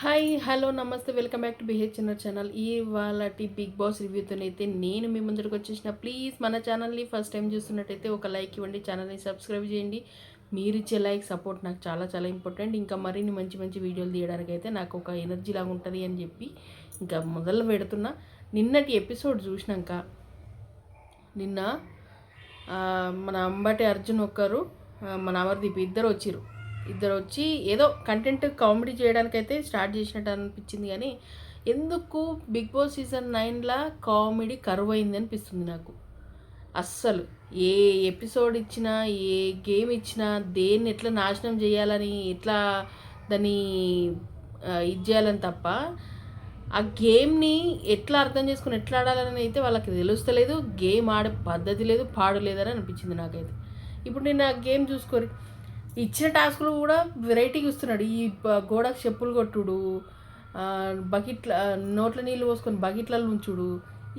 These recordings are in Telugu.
హాయ్ హలో నమస్తే welcome back to B H చిన్న ఛానల్. ఇవాళ బిగ్ బాస్ రివ్యూతోనైతే నేను మీ ముందరికి వచ్చేసిన. ప్లీజ్ మన ఛానల్ని ఫస్ట్ టైం చూస్తున్నట్టయితే ఒక లైక్ ఇవ్వండి ఛానల్ని సబ్స్క్రైబ్ చేయండి. మీరు ఇచ్చే లైక్ సపోర్ట్ నాకు చాలా చాలా ఇంపార్టెంట్. ఇంకా మరిన్ని మంచి మంచి వీడియోలు తీయడానికి అయితే నాకు ఒక ఎనర్జీ లాగా ఉంటుంది అని చెప్పి ఇంకా మొదలు పెడుతున్నా. నిన్నటి ఎపిసోడ్ చూసినాక నిన్న మన అంబటి అర్జున్ ఒకరు మన అమర్దీప్ ఇద్దరు వచ్చిర్రు. ఇద్దరు వచ్చి ఏదో కంటెంట్ కామెడీ చేయడానికైతే స్టార్ట్ చేసినట్టు అనిపించింది కానీ ఎందుకు బిగ్ బాస్ సీజన్ నైన్లా కామెడీ కరువు అయింది అనిపిస్తుంది నాకు. అస్సలు ఏ ఎపిసోడ్ ఇచ్చినా ఏ గేమ్ ఇచ్చినా దేన్ని ఎట్లా నాశనం చేయాలని ఎట్లా దాన్ని ఇది చేయాలని తప్ప ఆ గేమ్ని ఎట్లా అర్థం చేసుకుని ఎట్లా ఆడాలని అయితే వాళ్ళకి తెలుస్తలేదు గేమ్ ఆడే పద్ధతి లేదు పాడు లేదని అనిపించింది నాకైతే. ఇప్పుడు నేను ఆ గేమ్ చూసుకోరు. ఇచ్చిన టాస్క్లు కూడా వెరైటీగా ఇస్తున్నాడు. ఈ గోడకు చెప్పులు కొట్టుడు బకెట్ల నోట్ల నీళ్ళు పోసుకొని బకెట్లలో ఉంచుడు.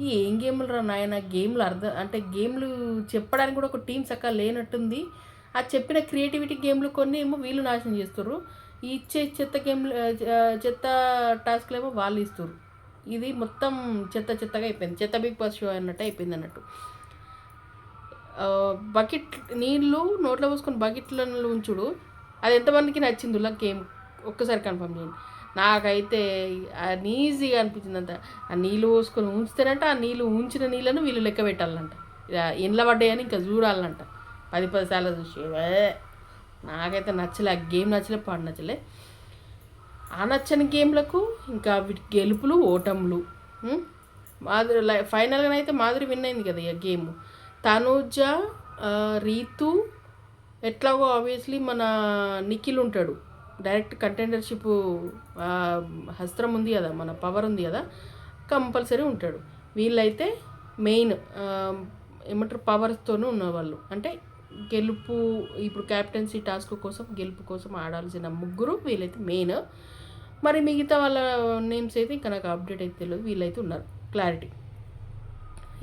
ఈ ఏం గేమ్లు రా నాయన గేమ్లు అర్థం అంటే గేమ్లు చెప్పడానికి కూడా ఒక టీం చక్కగా లేనట్టుంది. ఆ చెప్పిన క్రియేటివిటీ గేమ్లు కొన్ని ఏమో వీళ్ళు నాశనం చేస్తారు ఈ ఇచ్చే చెత్త గేమ్లు చెత్త టాస్క్లు ఏమో వాళ్ళు ఇస్తారు ఇది మొత్తం చెత్త చెత్తగా అయిపోయింది. చెత్త బిగ్ బాస్ షో అన్నట్టు అయిపోయింది అన్నట్టు. బకెట్ నీళ్ళు నోట్లో పోసుకొని బకెట్లను ఉంచుడు. అది ఎంతమందికి నచ్చింది ఇలా గేమ్ ఒక్కసారి కన్ఫర్మ్ చేయండి. నాకైతే ఈజీగా అనిపించింది అంత ఆ నీళ్ళు పోసుకొని ఉంచితేనంట ఆ నీళ్ళు ఉంచిన నీళ్ళను వీళ్ళు లెక్క పెట్టాలంట. ఇండ్ల ఎండ్ల పడ్డాయని ఇంకా చూడాలంట. పది పది సార్లు చూసి నాకైతే నచ్చలే ఆ గేమ్ నచ్చలే పాడు నచ్చలే. ఆ నచ్చని గేమ్లకు ఇంకా వీటి గెలుపులు ఓటములు మాధురి లై- ఫైనల్గా అయితే మాధురి విన్ అయింది కదా ఈ గేమ్. తనూజ రీతు ఎట్లాగో ఆబ్వియస్లీ మన నిఖిల్ ఉంటాడు. డైరెక్ట్ కంటెండర్షిప్ హస్త్రం ఉంది కదా మన పవర్ ఉంది కదా కంపల్సరీ ఉంటాడు. వీళ్ళైతే మెయిన్ ఏమంటారు పవర్స్తోనే ఉన్నవాళ్ళు. అంటే గెలుపు ఇప్పుడు క్యాప్టెన్సీ టాస్క్ కోసం గెలుపు కోసం ఆడాల్సిన ముగ్గురు వీళ్ళైతే మెయిన్ మరి మిగతా వాళ్ళ నేమ్స్ అయితే ఇంకా నాకు అప్డేట్ అయితే తెలియదు. వీళ్ళైతే ఉన్నారు. క్లారిటీ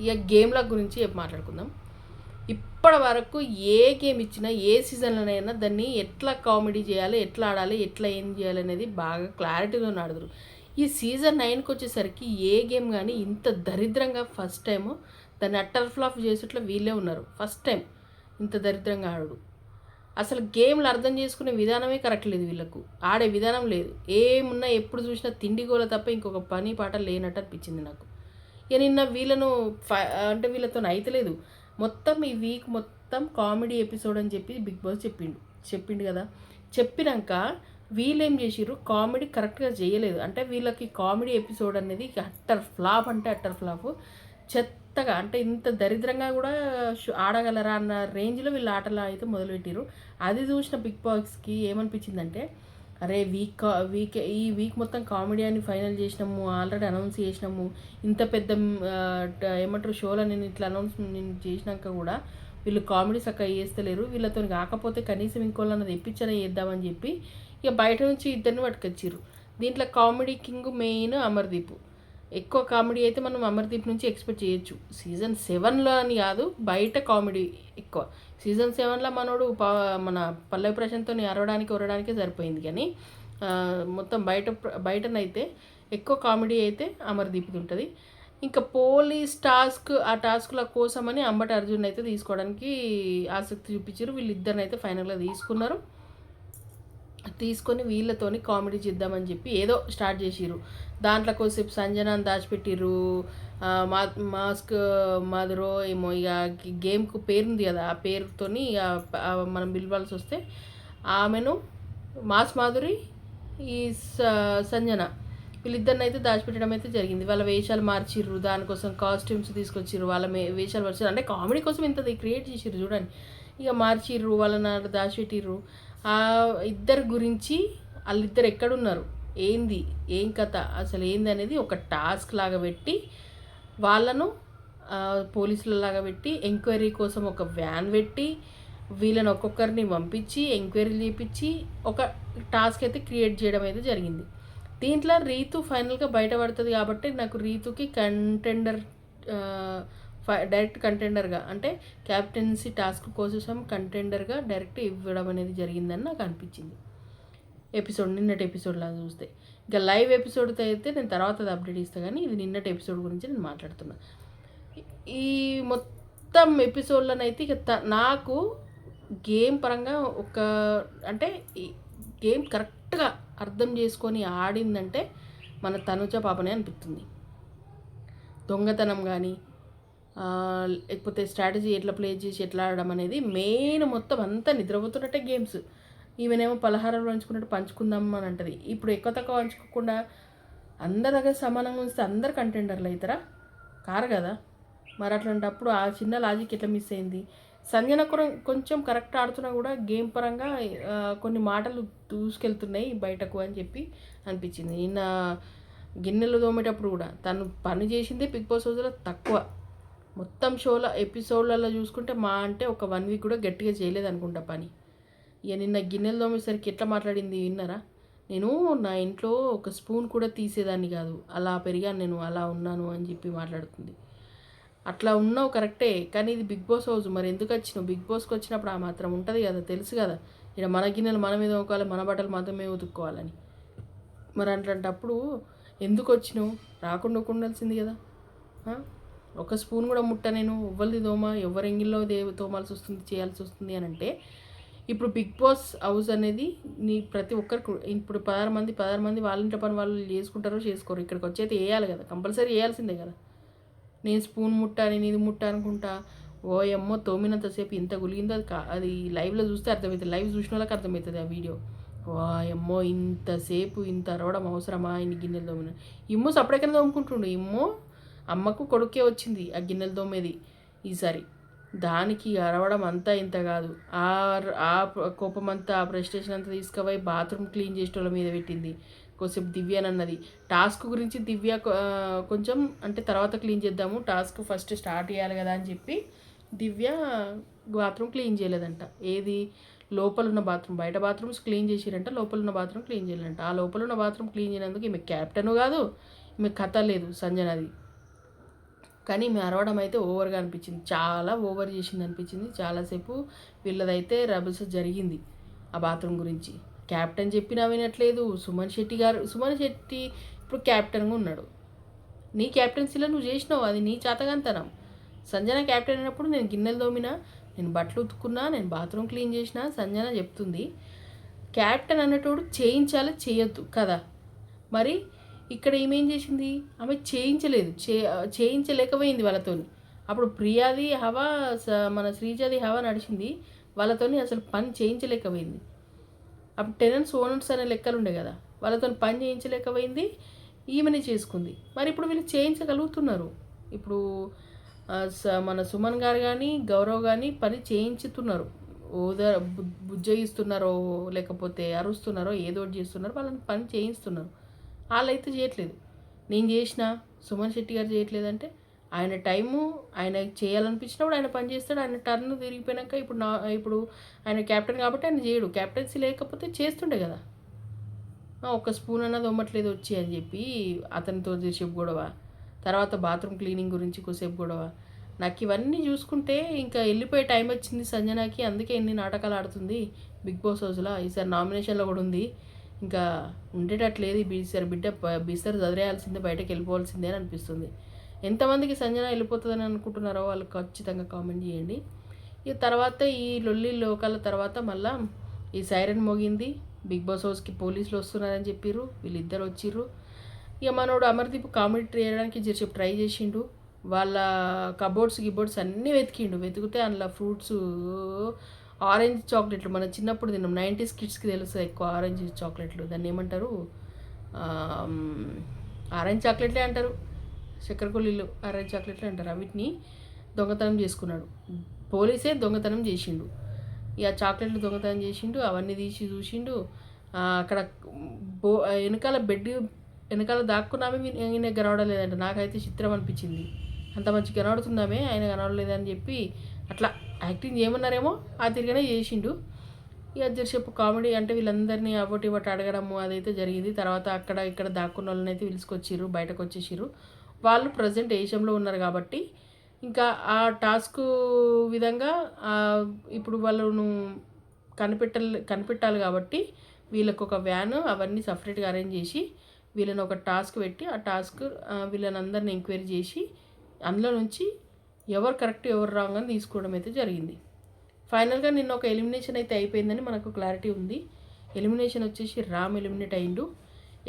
ఇక గేమ్ల గురించి చెప్పి మాట్లాడుకుందాం. ఇప్పటి వరకు ఏ గేమ్ ఇచ్చినా ఏ సీజన్లోనైనా దాన్ని ఎట్లా కామెడీ చేయాలి ఎట్లా ఆడాలి ఎట్లా ఏం చేయాలి అనేది బాగా క్లారిటీతో ఆడుదురు ఈ సీజన్ నైన్కి వచ్చేసరికి ఏ గేమ్ కానీ ఇంత దరిద్రంగా ఫస్ట్ టైం దాన్ని అట్టర్ ఫ్లాప్ చేసేట్లో వీళ్ళే ఉన్నారు. ఫస్ట్ టైం ఇంత దరిద్రంగా ఆడు అసలు గేమ్లు అర్థం చేసుకునే విధానమే కరెక్ట్ లేదు వీళ్ళకు. ఆడే విధానం లేదు. ఏమున్నా ఎప్పుడు చూసినా తిండి గోల తప్ప ఇంకొక పని పాట లేనట్టు అనిపించింది నాకు. ఇక నిన్న వీళ్ళను అంటే వీళ్ళతో అయితలేదు. మొత్తం ఈ వీక్ మొత్తం కామెడీ ఎపిసోడ్ అని చెప్పి బిగ్ బాస్ చెప్పిండు. చెప్పిండు కదా. చెప్పినాక వీళ్ళు ఏం చేసిర్రు? కామెడీ కరెక్ట్గా చేయలేదు. అంటే వీళ్ళకి కామెడీ ఎపిసోడ్ అనేది అట్టర్ ఫ్లాప్ అంటే అట్టర్ ఫ్లాప్. చెత్తగా అంటే ఇంత దరిద్రంగా కూడా ఆడగలరా అన్న రేంజ్లో వీళ్ళు ఆటలు అయితే మొదలుపెట్టిర్రు. అది చూసిన బిగ్ బాస్కి ఏమనిపించిందంటే అరే వీక్ వీక్ ఈ వీక్ మొత్తం కామెడీ అని ఫైనల్ చేసినాము ఆల్రెడీ అనౌన్స్ చేసినాము. ఇంత పెద్ద ఏమంటారు షోలో నేను ఇట్లా అనౌన్స్ నేను చేసినాక కూడా వీళ్ళు కామెడీ చక్కగా చేస్తలేరు. వీళ్ళతో కాకపోతే కనీసం ఇంకోళ్ళని తెప్పించని చేద్దామని చెప్పి ఇక బయట నుంచి ఇద్దరిని పట్టుకొచ్చిర్రు. దీంట్లో కామెడీ కింగ్ మెయిన్ అమర్దీప్. ఎక్కువ కామెడీ అయితే మనం అమర్దీప్ నుంచి ఎక్స్పెక్ట్ చేయొచ్చు. సీజన్ సెవెన్లో అని కాదు బయట కామెడీ ఎక్కువ. సీజన్ సెవెన్లో మనోడు పా మన పల్లవి ప్రశాంత్తో అరవడానికి ఉరడానికే సరిపోయింది కానీ మొత్తం బయట బయటనైతే ఎక్కువ కామెడీ అయితే అమర్దీప్ది ఉంటుంది ఇంకా పోలీస్ టాస్క్ ఆ టాస్క్ల కోసమని అంబటి అర్జున్ అయితే తీసుకోవడానికి ఆసక్తి చూపించారు. వీళ్ళిద్దరిని అయితే ఫైనల్గా తీసుకున్నారు. తీసుకొని వీళ్ళతోని కామెడీ చేద్దామని చెప్పి ఏదో స్టార్ట్ చేసిర్రు. దాంట్లో కొద్దిసేపు సంజనాన్ని దాచిపెట్టిర్రు. మా మాస్క్ మాధురో ఏమో ఇక గేమ్కు పేరుంది కదా ఆ పేరుతోని ఇక మనం పిలవాల్సి వస్తే ఆమెను మాస్ మాధురి ఈ స- సంజన వీళ్ళిద్దరిని అయితే దాచిపెట్టడం అయితే జరిగింది. వాళ్ళ వేషాలు మార్చిర్రు దానికోసం కాస్ట్యూమ్స్ తీసుకొచ్చిర్రు వాళ్ళ మే వేషాలు మార్చిర్రు. అంటే కామెడీ కోసం ఇంత క్రియేట్ చేసిర్రు చూడండి. ఇక మార్చిర్రు వాళ్ళని దాచిపెట్టిర్రు. ఆ ఇద్దరు గురించి వాళ్ళిద్దరు ఎక్కడున్నారు? ఏంది? ఏం కథ? అసలు ఏంది అనేది ఒక టాస్క్ లాగా పెట్టి వాళ్ళను పోలీసులలాగా పెట్టి ఎంక్వైరీ కోసం ఒక వ్యాన్ పెట్టి వీళ్ళని ఒక్కొక్కరిని పంపించి ఎంక్వైరీలు చేపించి ఒక టాస్క్ అయితే క్రియేట్ చేయడం అయితే జరిగింది. దీంట్లో రీతు ఫైనల్గా బయటపడుతుంది కాబట్టి నాకు రీతుకి కంటెండర్ డైరెక్ట్ కంటెండర్గా అంటే క్యాప్టెన్సీ టాస్క్ కోసం కంటెండర్గా డైరెక్ట్ ఇవ్వడం అనేది జరిగిందని నాకు అనిపించింది. ఎపిసోడ్ నిన్నటి ఎపిసోడ్లా చూస్తే. ఇక లైవ్ ఎపిసోడ్తో అయితే నేను తర్వాత అది అప్డేట్ ఇస్తాను కానీ ఇది నిన్నటి ఎపిసోడ్ గురించి నేను మాట్లాడుతున్నా. ఈ మొత్తం ఎపిసోడ్లోనైతే ఇక త నాకు గేమ్ పరంగా ఒక అంటే ఈ గేమ్ కరెక్ట్గా అర్థం చేసుకొని ఆడిందంటే మన తనుజ పాపనే అనిపిస్తుంది. దొంగతనం కానీ లేకపోతే స్ట్రాటజీ ఎట్లా ప్లే చేసి ఎట్లా ఆడడం అనేది మెయిన్ మొత్తం అంతా నిద్రపోతున్నట్టే గేమ్స్. ఈమెనేమో పలహారాలు పంచుకున్నట్టు పంచుకుందాం అని అంటది. ఇప్పుడు ఎక్కువ తక్కువ పంచుకోకుండా అందరి దగ్గర సమానంగా ఉంచితే అందరు కంటెండర్లు అవుతారా? కారు కదా. మరి అట్లాంటప్పుడు ఆ చిన్న లాజిక్ ఎట్లా మిస్ అయింది? సంజన కొంచెం కరెక్ట్ ఆడుతున్నా కూడా గేమ్ పరంగా కొన్ని మాటలు దూసుకెళ్తున్నాయి బయటకు అని చెప్పి అనిపించింది. నిన్న గిన్నెలు తోమేటప్పుడు కూడా తను పని చేసిందే బిగ్ బాస్ రోజులో తక్కువ. మొత్తం షోలో ఎపిసోడ్లలో చూసుకుంటే మా అంటే ఒక వన్ వీక్ కూడా గట్టిగా చేయలేదు అనుకుంటా పని. ఇక నిన్న గిన్నెలు తోమేసరికి ఎట్లా మాట్లాడింది విన్నారా? నేను నా ఇంట్లో ఒక స్పూన్ కూడా తీసేదాన్ని కాదు. అలా పెరిగాను నేను అలా ఉన్నాను అని చెప్పి మాట్లాడుతుంది. అట్లా ఉన్నావు కరెక్టే కానీ ఇది బిగ్ బాస్ హౌస్. మరి ఎందుకు వచ్చినావు? బిగ్ బాస్కి వచ్చినప్పుడు ఆ మాత్రం ఉంటుంది కదా తెలుసు కదా. ఇక్కడ మన గిన్నెలు మనమే తోముకోవాలి మన బట్టలు మాత్రమే ఉతుక్కోవాలని. మరి అట్లాంటప్పుడు ఎందుకు వచ్చినావు? రాకుండా ఉండాల్సింది కదా ఒక స్పూన్ కూడా ముట్ట నేను ఎవ్వరిది దోమ ఎవరెంగిల్లో దే తోమాల్సి వస్తుంది చేయాల్సి వస్తుంది అని అంటే ఇప్పుడు బిగ్ బాస్ హౌస్ అనేది నీ ప్రతి ఒక్కరికి ఇప్పుడు పదహారు మంది పదహారు మంది వాళ్ళ ఇంటి పని వాళ్ళు చేసుకుంటారో చేసుకోరు. ఇక్కడికి వచ్చేది వేయాలి కదా కంపల్సరీ వేయాల్సిందే కదా. నేను స్పూన్ ముట్టా నేను ఇది ముట్ట అనుకుంటా ఓ ఎమ్మో తోమినంతసేపు ఇంత గులిగిందో అది అది లైవ్లో చూస్తే అర్థమవుతుంది లైవ్ చూసిన వాళ్ళకి అర్థమవుతుంది ఆ వీడియో. ఓ ఏమో ఇంతసేపు ఇంత అరవడం అవసరమా ఇన్ని గిన్నెలు తోమిన? ఇమ్మో సపరేకనే తోముకుంటుండు ఇమ్మో అమ్మకు కొడుకే వచ్చింది ఆ గిన్నెలు దోమేది ఈసారి. దానికి అరవడం అంతా ఇంత కాదు. ఆ ఆ కోపం అంతా ఆ ప్రెస్టేషన్ అంతా తీసుకుపోయి బాత్రూమ్ క్లీన్ చేసేటోళ్ళ మీద పెట్టింది. కొద్దిసేపు దివ్య అని అన్నది టాస్క్ గురించి దివ్య కొంచెం అంటే తర్వాత క్లీన్ చేద్దాము. టాస్క్ ఫస్ట్ స్టార్ట్ చేయాలి కదా అని చెప్పి దివ్య బాత్రూమ్ క్లీన్ చేయలేదంట. ఏది? లోపల ఉన్న బాత్రూమ్. బయట బాత్రూమ్స్ క్లీన్ చేసిరంట లోపల ఉన్న బాత్రూమ్ క్లీన్ చేయాలంట ఆ లోపల ఉన్న బాత్రూమ్ క్లీన్ చేయనందుకు ఈమె క్యాప్టెను కాదు ఈమె కథ లేదు సంజనది. కానీ మెరవడం అరవడం అయితే ఓవర్గా అనిపించింది. చాలా ఓవర్ చేసింది అనిపించింది. చాలాసేపు వీళ్ళదైతే రబుల్స్ జరిగింది ఆ బాత్రూమ్ గురించి. క్యాప్టెన్ చెప్పినా వినట్లేదు. సుమన్ శెట్టి గారు సుమన్ శెట్టి ఇప్పుడు క్యాప్టెన్గా ఉన్నాడు. నీ క్యాప్టెన్సీలో నువ్వు చేసినావు. అది నీ చేతగంతనం. సంజన క్యాప్టెన్ అయినప్పుడు నేను గిన్నెలు తోమినా నేను బట్టలు ఉతుక్కున్నా నేను బాత్రూమ్ క్లీన్ చేసిన సంజన చెప్తుంది. క్యాప్టెన్ అన్నటోడు చేయించాలి చేయొద్దు కదా. మరి ఇక్కడ ఏమేం చేసింది? ఆమె చేయించలేదు. చే చేయించలేకపోయింది వాళ్ళతోని. అప్పుడు ప్రియాది హవా మన శ్రీజాది హవా నడిచింది. వాళ్ళతోని అసలు పని చేయించలేకపోయింది. అప్పుడు టెనెంట్స్ ఓనర్స్ అనే లెక్కలు ఉండే కదా. వాళ్ళతో పని చేయించలేకపోయింది. ఈమెనే చేసుకుంది. మరి ఇప్పుడు వీళ్ళు చేయించగలుగుతున్నారు. ఇప్పుడు మన సుమన్ గారు కానీ గౌరవ్ కానీ పని చేయించుతున్నారు. ఓదర్ బుజ్జగిస్తున్నారో లేకపోతే అరుస్తున్నారో ఏదో ఒకటి చేస్తున్నారో. వాళ్ళని పని చేయిస్తున్నారు వాళ్ళైతే చేయట్లేదు. నేను చేసిన సుమన్ శెట్టి గారు చేయట్లేదంటే ఆయన టైము ఆయన చేయాలనిపించినప్పుడు ఆయన పని చేస్తాడు ఆయన టర్న్ తిరిగిపోయాక ఇప్పుడు నా ఇప్పుడు ఆయన క్యాప్టెన్ కాబట్టి ఆయన చేయడు. క్యాప్టెన్సీ లేకపోతే చేస్తుండే కదా. ఒక స్పూన్ అన్నది దొమ్మట్లేదు వచ్చి అని చెప్పి అతనితో చేసేపు గొడవ తర్వాత బాత్రూమ్ క్లీనింగ్ గురించి కొసేపు గొడవ. నాకు ఇవన్నీ చూసుకుంటే ఇంకా వెళ్ళిపోయే టైం వచ్చింది సంజనాకి అందుకే ఎన్ని నాటకాలు ఆడుతుంది బిగ్ బాస్ హౌస్లో. ఈసారి నామినేషన్లో కూడా ఉంది. ఇంకా ఉండేటట్లేదు ఈసారి బిడ్డ బీసర్ చదివేయాల్సిందే బయటకు వెళ్ళిపోవాల్సిందే అని అనిపిస్తుంది. ఎంతమందికి సంజన వెళ్ళిపోతుందని అనుకుంటున్నారో వాళ్ళు ఖచ్చితంగా కామెంట్ చేయండి. ఇక తర్వాత ఈ లొల్లి లోకాల తర్వాత మళ్ళా ఈ సైరన్ మోగింది బిగ్ బాస్ హౌస్కి పోలీసులు వస్తున్నారని చెప్పిర్రు వీళ్ళిద్దరు వచ్చిర్రు. ఇక మనోడు అమర్దీప్ కామెడీ చేయడానికి జస్ట్ ట్రై చేసిండు. వాళ్ళ కబోర్డ్స్ గిబోర్డ్స్ అన్నీ వెతికిండు. వెతికితే అందులో ఫ్రూట్స్ ఆరెంజ్ చాక్లెట్లు మన చిన్నప్పుడు తిన్నాం. నైంటీస్ కిడ్స్కి తెలుస్తుంది ఎక్కువ ఆరెంజ్ చాక్లెట్లు? దాన్ని ఏమంటారు? ఆరెంజ్ చాక్లెట్లే అంటారు. చక్కెర కొల్లీలు ఆరెంజ్ చాక్లెట్లు అంటారు. వీటిని దొంగతనం చేసుకున్నాడు. పోలీసే దొంగతనం చేసిండు. ఇక చాక్లెట్లు దొంగతనం చేసిండు అవన్నీ తీసి చూసిండు. అక్కడ బో వెనకాల బెడ్ వెనకాల దాక్కున్నామే ఈయన కనబడలేదంట. నాకైతే చిత్రం అనిపించింది. అంత మంచి కనబడుతున్నామే ఆయన కనబడలేదని చెప్పి అట్లా యాక్టింగ్ చేయమన్నారేమో ఆ తిరిగానే చేసిండు. ఇక చెప్పు కామెడీ అంటే వీళ్ళందరినీ అవ్వటి ఇవ్వటి అడగడము అదైతే జరిగింది. తర్వాత అక్కడ ఇక్కడ దాక్కున్న వాళ్ళని అయితే పిలుచుకొచ్చిర్రు బయటకు వచ్చేసిర్రు వాళ్ళు ప్రజెంట్ ఏషియంలో ఉన్నారు కాబట్టి ఇంకా ఆ టాస్క్ విధంగా ఇప్పుడు వాళ్ళను కనిపెట్టాలి కనిపెట్టాలి కాబట్టి వీళ్ళకు ఒక వ్యాన్ అవన్నీ సపరేట్గా అరేంజ్ చేసి వీళ్ళని ఒక టాస్క్ పెట్టి ఆ టాస్క్ వీళ్ళని అందరిని ఎంక్వైరీ చేసి అందులో నుంచి ఎవరు కరెక్ట్ ఎవరు రాంగ్ అని తీసుకోవడం అయితే జరిగింది. ఫైనల్గా నిన్న ఒక ఎలిమినేషన్ అయితే అయిపోయిందని మనకు క్లారిటీ ఉంది. ఎలిమినేషన్ వచ్చేసి రామ్ ఎలిమినేట్ అయిండు.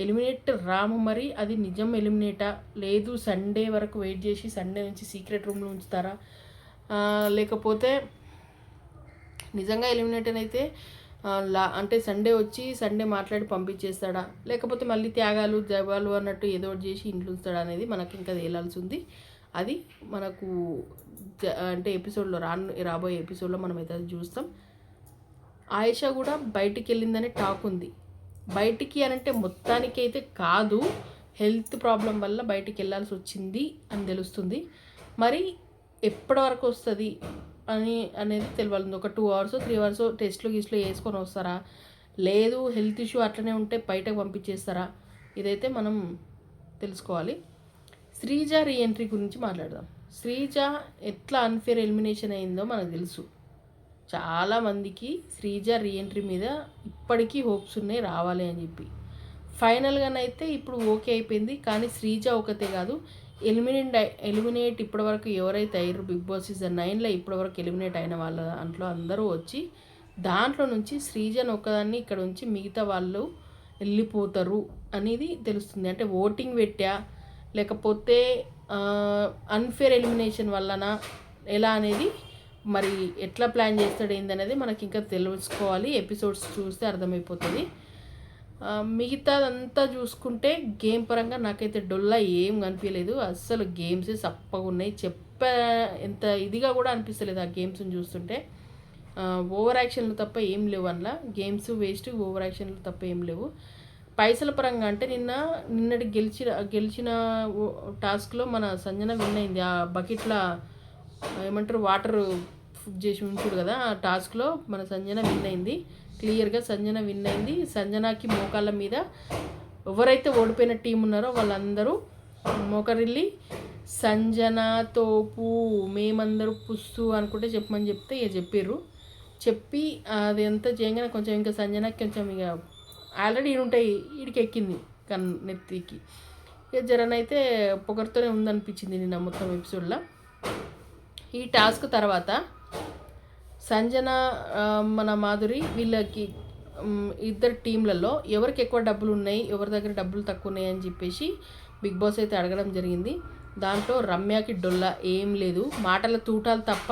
ఎలిమినేట్ రాము మరి అది నిజం ఎలిమినేటా? లేదు సండే వరకు వెయిట్ చేసి సండే నుంచి సీక్రెట్ రూమ్లో ఉంచుతారా? లేకపోతే నిజంగా ఎలిమినేట్ అయితే లా అంటే సండే వచ్చి సండే మాట్లాడి పంపించేస్తాడా? లేకపోతే మళ్ళీ త్యాగాలు జవాలు అన్నట్టు ఏదో ఒకటి చేసి ఇంట్లో ఉంచుతాడా అనేది మనకి ఇంకా తేలాల్సి ఉంది. అది మనకు అంటే ఎపిసోడ్లో రాను రాబోయే ఎపిసోడ్లో మనం అయితే అది చూస్తాం ఆయేషా కూడా బయటికి వెళ్ళిందనే టాక్ ఉంది. బయటికి అని అంటే మొత్తానికి అయితే కాదు హెల్త్ ప్రాబ్లం వల్ల బయటికి వెళ్ళాల్సి వచ్చింది అని తెలుస్తుంది. మరి ఎప్పటి వరకు వస్తుంది అని అనేది తెలియాలి ఒక టూ అవర్స్ త్రీ అవర్స్ టెస్ట్లు గిస్ట్లు వేసుకొని వస్తారా? లేదు హెల్త్ ఇష్యూ అట్లనే ఉంటే బయటకు పంపించేస్తారా? ఇదైతే మనం తెలుసుకోవాలి. శ్రీజ రీఎంట్రీ గురించి మాట్లాడదాం. శ్రీజ ఎట్లా అన్ఫేర్ ఎలిమినేషన్ అయిందో మనకు తెలుసు. చాలామందికి శ్రీజ రీఎంట్రీ మీద ఇప్పటికీ హోప్స్ ఉన్నాయి రావాలి అని చెప్పి. ఫైనల్గానైతే ఇప్పుడు ఓకే అయిపోయింది కానీ శ్రీజ ఒకతే కాదు ఎలిమినేట్ ఎలిమినేట్ ఇప్పటివరకు ఎవరైతే అయ్యారు బిగ్ బాస్ సీజన్ నైన్లో ఇప్పటివరకు ఎలిమినేట్ అయిన వాళ్ళ దాంట్లో అందరూ వచ్చి దాంట్లో నుంచి శ్రీజన్ ఒకదాన్ని ఇక్కడ ఉంచి మిగతా వాళ్ళు వెళ్ళిపోతారు అనేది తెలుస్తుంది. అంటే ఓటింగ్ పెట్టా లేకపోతే అన్ఫేర్ ఎలిమినేషన్ వలన ఎలా అనేది మరి ఎట్లా ప్లాన్ చేస్తాడు ఏందనేది మనకి ఇంకా తెలుసుకోవాలి. ఎపిసోడ్స్ చూస్తే అర్థమైపోతుంది. మిగతాదంతా చూసుకుంటే గేమ్ పరంగా నాకైతే డొల్లా ఏం కనిపించలేదు అస్సలు గేమ్స్ సప్పగా ఉన్నాయి చెప్ప ఎంత ఇదిగా కూడా అనిపిస్తలేదు ఆ గేమ్స్ని చూస్తుంటే. ఓవర్ యాక్షన్లు తప్ప ఏం లేవు అందులో. గేమ్స్ వేస్ట్ ఓవర్ యాక్షన్లు తప్ప ఏం లేవు. పైసల పరంగా అంటే నిన్న నిన్నటి గెలిచిన గెలిచిన ఓ- టాస్క్లో మన సంజన విన్ అయింది. ఆ బకెట్ల ఏమంటారు వాటర్ చేసి ఉంచుడు కదా ఆ టాస్క్లో మన సంజన విన్ అయింది. క్లియర్గా సంజన విన్ అయింది. సంజనకి మోకాళ్ళ మీద ఎవరైతే ఓడిపోయిన టీం ఉన్నారో వాళ్ళందరూ మోకరిల్లి సంజన తోపు మేమందరూ పుస్తు అనుకుంటే చెప్పమని చెప్తే ఇక చెప్పారు చెప్పి అది ఎంత చేయగానే కొంచెం ఇంకా సంజనకి కొంచెం ఇక ఆల్రెడీ ఉంటాయి ఈడికి ఎక్కింది కన్ నెత్తికి. ఇక జరనైతే పొగరుతోనే ఉందనిపించింది నిన్న మొత్తం ఎపిసోడ్లో. ఈ టాస్క్ తర్వాత సంజన మన మాధురి వీళ్ళకి ఇద్దరు టీంలలో ఎవరికి ఎక్కువ డబ్బులు ఉన్నాయి ఎవరి దగ్గర డబ్బులు తక్కువ ఉన్నాయి అని చెప్పేసి బిగ్ బాస్ అయితే అడగడం జరిగింది. దాంట్లో రమ్యకి డొల్ల ఏం లేదు. మాటల తూటాలు తప్ప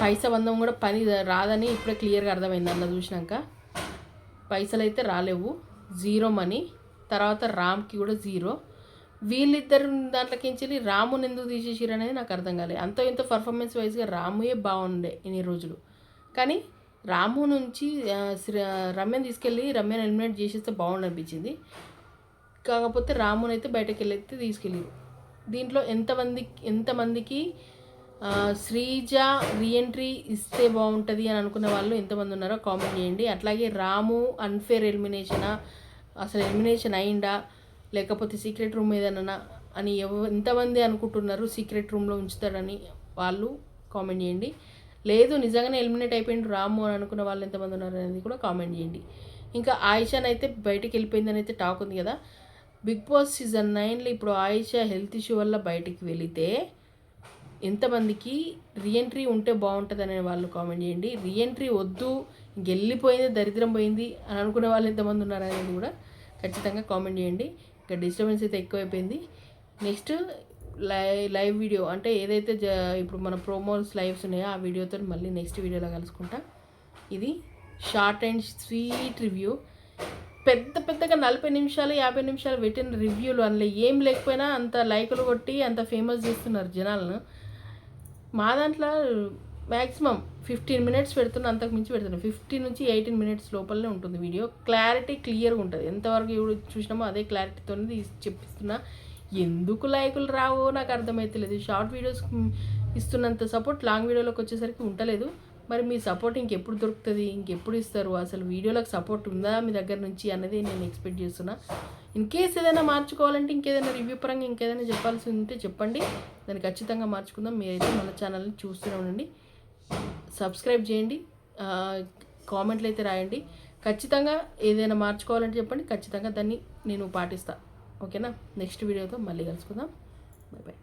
పైసా బంధం కూడా పని రాదని ఇప్పుడే క్లియర్గా అర్థమైంది అన్న చూసినాక. పైసలు అయితే రాలేవు. Zero money. తర్వాత రామ్కి కూడా జీరో. వీళ్ళిద్దరు దాంట్లోకించి రాముని ఎందుకు తీసేసారు అనేది నాకు అర్థం కాలేదు అంత ఇంత పర్ఫార్మెన్స్ వైజ్గా రాముయే బాగుండే ఇన్ని రోజులు. కానీ రాము నుంచి రమ్యను శ్రీ- తీసుకెళ్ళి రమ్యను ఎలిమినేట్ చేసేస్తే బాగుండు అనిపించింది. కాకపోతే రామునైతే అయితే బయటకు వెళ్ళైతే తీసుకెళ్ళారు. దీంట్లో ఎంతమంది ఎంతమందికి శ్రీజ రీఎంట్రీ ఇస్తే బాగుంటుంది అని అనుకునే వాళ్ళు ఎంతమంది ఉన్నారో కామెంట్ చేయండి. అట్లాగే రాము అన్ఫేర్ ఎలిమినేషనా అసలు ఎలిమినేషన్ అయిందా? లేకపోతే సీక్రెట్ రూమ్ ఏదైనా అని ఎవ ఎంతమంది అనుకుంటున్నారు సీక్రెట్ రూమ్లో ఉంచుతారని వాళ్ళు కామెంట్ చేయండి. లేదు నిజంగానే ఎలిమినేట్ అయిపోయింది రాము అని అనుకున్న వాళ్ళు ఎంతమంది ఉన్నారు అనేది కూడా కామెంట్ చేయండి. ఇంకా ఆయిషాన్ అయితే బయటికి వెళ్ళిపోయిందని అయితే టాక్ ఉంది కదా. బిగ్ బాస్ సీజన్ నైన్లో ఇప్పుడు ఆయిషా హెల్త్ ఇష్యూ వల్ల బయటికి వెళితే ఎంతమందికి రీఎంట్రీ ఉంటే బాగుంటుంది అనే వాళ్ళు కామెంట్ చేయండి. రీఎంట్రీ వద్దు గెల్లిపోయింది దరిద్రం పోయింది అని అనుకునే వాళ్ళు ఎంతమంది ఉన్నారు అనేది కూడా ఖచ్చితంగా కామెంట్ చేయండి. ఇంకా డిస్టర్బెన్స్ అయితే ఎక్కువైపోయింది. నెక్స్ట్ లైవ్ లైవ్ వీడియో అంటే ఏదైతే జ ఇప్పుడు మన ప్రోమోస్ లైవ్స్ ఉన్నాయో ఆ వీడియోతో మళ్ళీ నెక్స్ట్ వీడియోలో కలుసుకుంటా. ఇది షార్ట్ అండ్ స్వీట్ రివ్యూ. పెద్ద పెద్దగా నలభై నిమిషాలు యాభై నిమిషాలు పెట్టిన రివ్యూలు అందులో ఏం లేకపోయినా అంత లైకులు కొట్టి అంత ఫేమస్ చేస్తున్నారు జనాలను. మా దాంట్లో మ్యాక్సిమం ఫిఫ్టీన్ మినిట్స్ పెడుతున్నా అంతకు మించి పెడుతున్నాను ఫిఫ్టీన్ నుంచి ఎయిటీన్ మినిట్స్ లోపలనే ఉంటుంది వీడియో. క్లారిటీ క్లియర్గా ఉంటుంది. ఎంతవరకు ఇప్పుడు చూసినామో అదే క్లారిటీతో చెప్పిస్తున్నా. ఎందుకు లైకులు రావో నాకు అర్థమవుతలేదు షార్ట్ వీడియోస్ ఇస్తున్నంత సపోర్ట్ లాంగ్ వీడియోలోకి వచ్చేసరికి ఉండలేదు మరి మీ సపోర్ట్ ఇంకెప్పుడు దొరుకుతుంది? ఇంకెప్పుడు ఇస్తారు? అసలు వీడియోలకు సపోర్ట్ ఉందా మీ దగ్గర నుంచి అన్నది నేను ఎక్స్పెక్ట్ చేస్తున్నా. ఇన్ కేస్ ఏదైనా మార్చుకోవాలంటే ఇంకేదైనా రివ్యూ పరంగా ఇంకేదైనా చెప్పాల్సి ఉంటే చెప్పండి. దాన్ని ఖచ్చితంగా మార్చుకుందాం. మీరైతే మన ఛానల్ని చూస్తూనే ఉండండి. సబ్స్క్రైబ్ చేయండి. కామెంట్లు అయితే రాయండి. ఖచ్చితంగా ఏదైనా మార్చుకోవాలంటే చెప్పండి. ఖచ్చితంగా దాన్ని నేను పాటిస్తాను ఓకేనా నెక్స్ట్ వీడియోతో మళ్ళీ కలుసుకుందాం. Bye bye